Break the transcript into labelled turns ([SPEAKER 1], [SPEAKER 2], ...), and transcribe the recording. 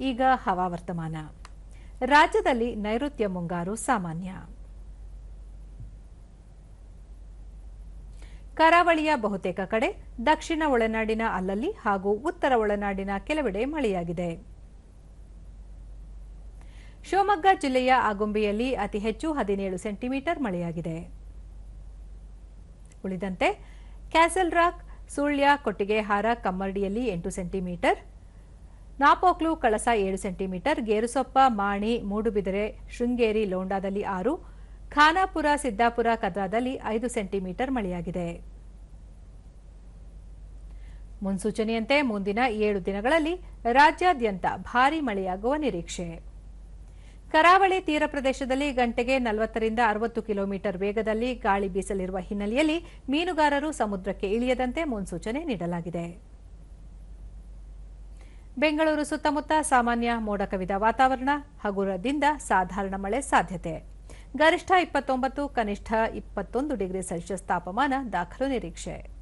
[SPEAKER 1] ಈಗ ಹವಾವರ್ತಮಾನ ರಾಜ್ಯದಲ್ಲಿ ನೈಋತ್ಯ ಮುಂಗಾರು ಸಾಮಾನ್ಯ. ಕರಾವಳಿಯ ಬಹುತೇಕ ಕಡೆ ದಕ್ಷಿಣ ಒಳನಾಡಿನ ಅಲ್ಲಲ್ಲಿ ಹಾಗೂ ಉತ್ತರ ಒಳನಾಡಿನ ಕೆಲವೆಡೆ ಮಳೆಯಾಗಿದೆ. ಶಿವಮೊಗ್ಗ ಜಿಲ್ಲೆಯ ಆಗುಂಬೆಯಲ್ಲಿ ಅತಿ ಹೆಚ್ಚು ಹದಿನೇಳು ಸೆಂಟಿಮೀಟರ್ ಮಳೆಯಾಗಿದೆ. ಉಳಿದಂತೆ, ಕ್ಯಾಸಲ್ ರಾಕ್, ಸುಳ್ಯ ಕೊಟ್ಟಿಗೆಹಾರ ಕಮ್ಮರ್ಡಿಯಲ್ಲಿ ಎಂಟು ಸೆಂಟಿಮೀಟರ್ ನಾಪೋಕ್ಲು ಕಳಸ ಏಳು ಸೆಂಟಿಮೀಟರ್, ಗೇರುಸೊಪ್ಪ, ಮಾಣಿ, ಮೂಡುಬಿದಿರೆ, ಶೃಂಗೇರಿ, ಲೋಂಡಾದಲ್ಲಿ ಆರು, ಖಾನಾಪುರ, ಸಿದ್ದಾಪುರ, ಕದ್ರಾದಲ್ಲಿ ಐದು ಸೆಂಟಿಮೀಟರ್ ಮಳೆಯಾಗಿದೆ. ಮುನ್ಸೂಚನೆಯಂತೆ ಮುಂದಿನ ಏಳು ದಿನಗಳಲ್ಲಿ ರಾಜ್ಯಾದ್ಯಂತ ಭಾರೀ ಮಳೆಯಾಗುವ ನಿರೀಕ್ಷೆ. ಕರಾವಳಿ ತೀರ ಪ್ರದೇಶದಲ್ಲಿ ಗಂಟೆಗೆ ನಲವತ್ತರಿಂದ ಅರವತ್ತು ಕಿಲೋಮೀಟರ್ ವೇಗದಲ್ಲಿ ಗಾಳಿ ಬೀಸಲಿರುವ ಹಿನ್ನೆಲೆಯಲ್ಲಿ ಮೀನುಗಾರರು ಸಮುದ್ರಕ್ಕೆ ಇಳಿಯದಂತೆ ಮುನ್ಸೂಚನೆ ನೀಡಲಾಗಿದೆ. ಬೆಂಗಳೂರು ಸುತ್ತಮುತ್ತ ಸಾಮಾನ್ಯ ಮೋಡ ಕವಿದ ವಾತಾವರಣ ಹಗುರದಿಂದ ಸಾಧಾರಣ ಮಳೆ ಸಾಧ್ಯತೆ. ಗರಿಷ್ಠ ಇಪ್ಪತ್ತೊಂಬತ್ತು, ಕನಿಷ್ಠ ಇಪ್ಪತ್ತೊಂದು ಡಿಗ್ರಿ ಸೆಲ್ಸಿಯಸ್ ತಾಪಮಾನ ದಾಖಲು ನಿರೀಕ್ಷೆ.